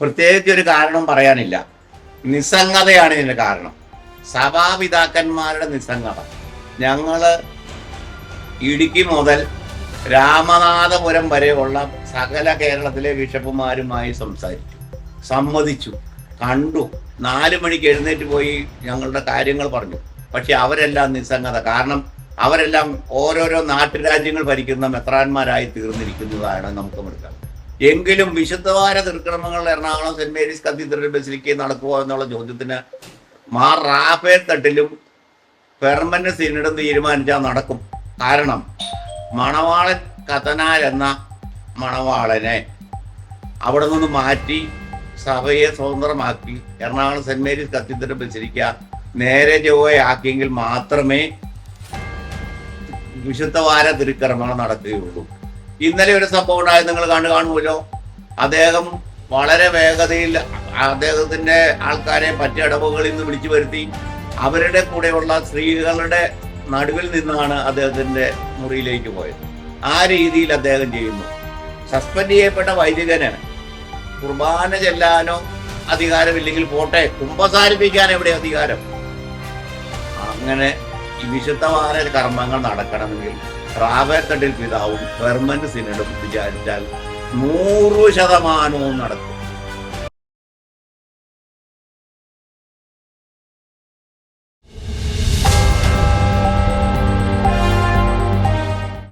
പ്രത്യേകിച്ച് ഒരു കാരണം പറയാനില്ല. നിസ്സംഗതയാണ് ഇതിന്റെ കാരണം. സഭാപിതാക്കന്മാരുടെ നിസ്സംഗത. ഞങ്ങൾ ഇടുക്കി മുതൽ രാമനാഥപുരം വരെയുള്ള സകല കേരളത്തിലെ ബിഷപ്പുമാരുമായി സംസാരിച്ചു സമ്മതിച്ചു കണ്ടു. നാലു മണിക്ക് എഴുന്നേറ്റ് പോയി ഞങ്ങളുടെ കാര്യങ്ങൾ പറഞ്ഞു. പക്ഷെ അവരെല്ലാം നിസ്സംഗത. കാരണം അവരെല്ലാം ഓരോരോ നാട്ടുരാജ്യങ്ങൾ ഭരിക്കുന്ന മെത്രാന്മാരായി തീർന്നിരിക്കുന്നതാണ് നമുക്ക് മനസ്സിലാക്കാം എങ്കിലും വിശുദ്ധവാര തിരുക്രമങ്ങൾ എറണാകുളം സെന്റ് മേരീസ് കത്തീഡ്രൽ ബസിലിക്കയിൽ നടക്കുമോ എന്നുള്ള ചോദ്യത്തിന് മാർ റാഫേൽ തട്ടിലും പെർമനന്റ് സിനഡും തീരുമാനിച്ചാൽ നടക്കും. കാരണം മണവാളൻ കത്തനാൽ എന്ന മണവാളനെ അവിടെ നിന്ന് മാറ്റി സഭയെ സ്വതന്ത്രമാക്കി Ernakulam saint Mary's cathedral basilica നേരെ ചൊവ്വയാക്കിയെങ്കിൽ മാത്രമേ വിശുദ്ധവാര തിരുക്കർമ്മങ്ങൾ നടക്കുകയുള്ളൂ. ഇന്നലെ ഒരു സംഭവം ഉണ്ടായത് നിങ്ങൾ കണ്ടു കാണുമല്ലോ. അദ്ദേഹം വളരെ വേഗതയിൽ അദ്ദേഹത്തിന്റെ ആൾക്കാരെ മറ്റ് ഇടവുകളിൽ നിന്ന് വിളിച്ചു വരുത്തി അവരുടെ കൂടെയുള്ള സ്ത്രീകളുടെ നടുവിൽ നിന്നാണ് അദ്ദേഹത്തിന്റെ മുറിയിലേക്ക് പോയത്. ആ രീതിയിൽ അദ്ദേഹം ചെയ്യുന്നു. സസ്പെൻഡ് ചെയ്യപ്പെട്ട വൈദികന് കുർബാന ചെല്ലാനോ അധികാരമില്ലെങ്കിൽ പോട്ടെ കുമ്പസാരിപ്പിക്കാൻ എവിടെ അധികാരം? അങ്ങനെ വിശുദ്ധമായ കർമ്മങ്ങൾ നടക്കണമെങ്കിൽ റാവേത്തട്ടിൽ പിതാവും പെർമനന്റ് സിനഡും വിചാരിച്ചാൽ നൂറ് ശതമാനവും നടക്കും.